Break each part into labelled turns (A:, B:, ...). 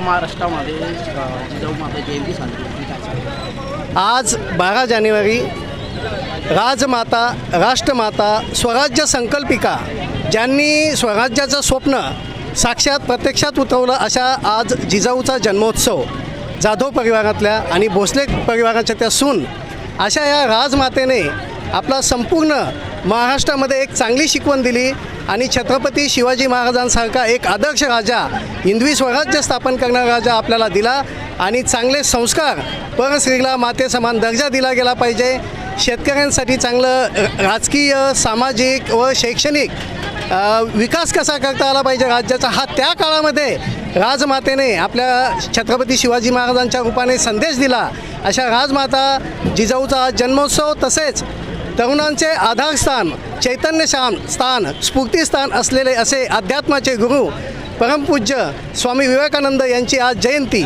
A: महाराष्ट्रामध्ये जिजाऊमाता जयंती साजरी
B: आज बारा जानेवारी राजमाता राष्ट्रमाता स्वराज्य संकल्पिका ज्यांनी स्वराज्याचं स्वप्न साक्षात प्रत्यक्षात उतरवलं अशा आज जिजाऊचा जन्मोत्सव जाधव परिवारातल्या आणि भोसले परिवाराच्या त्या सून अशा या राजमातेने आपला संपूर्ण महाराष्ट्रामध्ये एक चांगली शिकवण दिली आणि छत्रपती शिवाजी महाराजांसारखा एक आदर्श राजा हिंदवी स्वराज्य स्थापन करणारा राजा आपल्याला दिला आणि चांगले संस्कार परस्त्रीला मातेसमान दर्जा दिला गेला पाहिजे. शेतकऱ्यांसाठी चांगलं र- राजकीय सामाजिक व शैक्षणिक विकास कसा करता आला पाहिजे राज्याचा हा त्या काळामध्ये राजमातेने आपल्या छत्रपती शिवाजी महाराजांच्या रूपाने संदेश दिला. अशा राजमाता जिजाऊचा जन्मोत्सव तसेच तरुणांचे आधारस्थान चैतन्यशान स्थान स्फूर्तीस्थान असलेले असे अध्यात्माचे गुरु परमपूज्य स्वामी विवेकानंद यांची आज जयंती.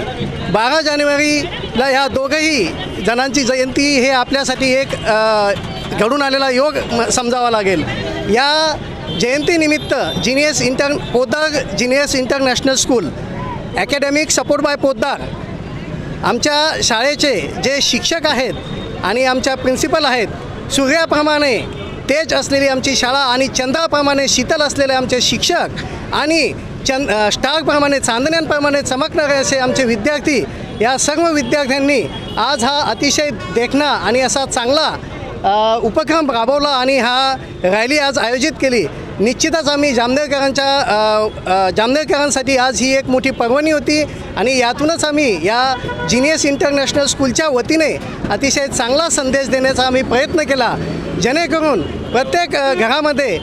B: बारा जानेवारीला ह्या दोघंही जणांची जयंती हे आपल्यासाठी एक घडून आलेला योग म- समजावा लागेल. या जयंतीनिमित्त genius inter Poddar genius international school academic support by Poddar आमच्या शाळेचे जे शिक्षक आहेत आणि आमच्या प्रिन्सिपल आहेत सूर्याप्रमाणे तेज असलेली आमची शाळा आणि चंद्राप्रमाणे शीतल असलेले आमचे शिक्षक आणि चंद स्टारप्रमाणे चांदण्यांप्रमाणे चमकणारे असे आमचे विद्यार्थी या सर्व विद्यार्थ्यांनी आज हा अतिशय देखणा आणि असा चांगला उपक्रम राबवला आणि हा रॅली आज आयोजित केली. निश्चितच आम्ही जामनेरकरांच्या जामदेवकरांसाठी जामनेरकरांसाठी आज ही एक मोठी पर्वणी होती आणि यातूनच आम्ही या जिनियस इंटरनॅशनल स्कूलच्या वतीने अतिशय चांगला संदेश देण्याचा आम्ही प्रयत्न केला. जेणेकरून प्रत्येक घरामध्ये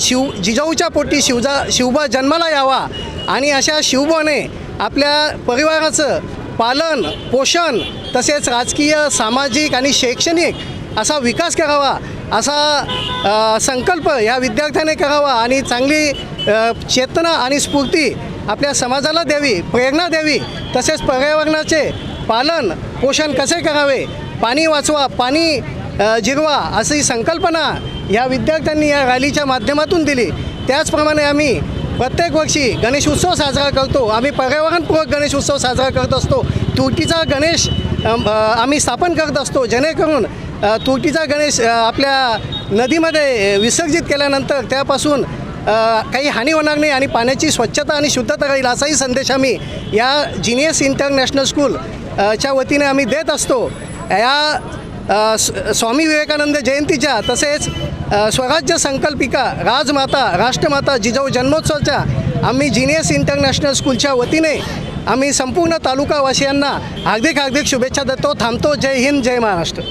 B: शिव जिजाऊच्या पोटी शिवजा शिवबा जन्माला यावा आणि अशा शिवबाने आपल्या परिवाराचं पालन पोषण तसेच राजकीय सामाजिक आणि शैक्षणिक असा विकास करावा असा संकल्प या विद्यार्थ्याने करावा आणि चांगली चेतना आणि स्फूर्ती आपल्या समाजाला द्यावी प्रेरणा द्यावी तसेच पर्यावरणाचे पालन पोषण कसे करावे पाणी वाचवा पाणी जिरवा अशी संकल्पना या विद्यार्थ्यांनी या रॅलीच्या माध्यमातून दिली. त्याचप्रमाणे आम्ही प्रत्येक वर्षी गणेश उत्सव साजरा करतो. आम्ही पर्यावरणपूरक गणेश उत्सव साजरा करत असतो. तुटीचा गणेश आम्ही स्थापन करत असतो. जेणेकरून तुटीचा गणेश आपल्या नदीमध्ये विसर्जित केल्यानंतर त्यापासून काही हानी होणार नाही आणि पाण्याची स्वच्छता आणि शुद्धता राहील असाही संदेश आम्ही या जिनियस इंटरनॅशनल स्कूल च्या वतीने आम्ही देत असतो. या स्वामी विवेकानंद जयंतीच्या तसेच स्वराज्य संकल्पिका राजमाता राष्ट्रमाता जिजाऊ जन्मोत्सवाच्या आम्ही जिनियस इंटरनॅशनल स्कूलच्या वतीने आम्ही संपूर्ण तालुकावासियांना हार्दिक हार्दिक शुभेच्छा देतो. थांबतो. जय हिंद जय महाराष्ट्र.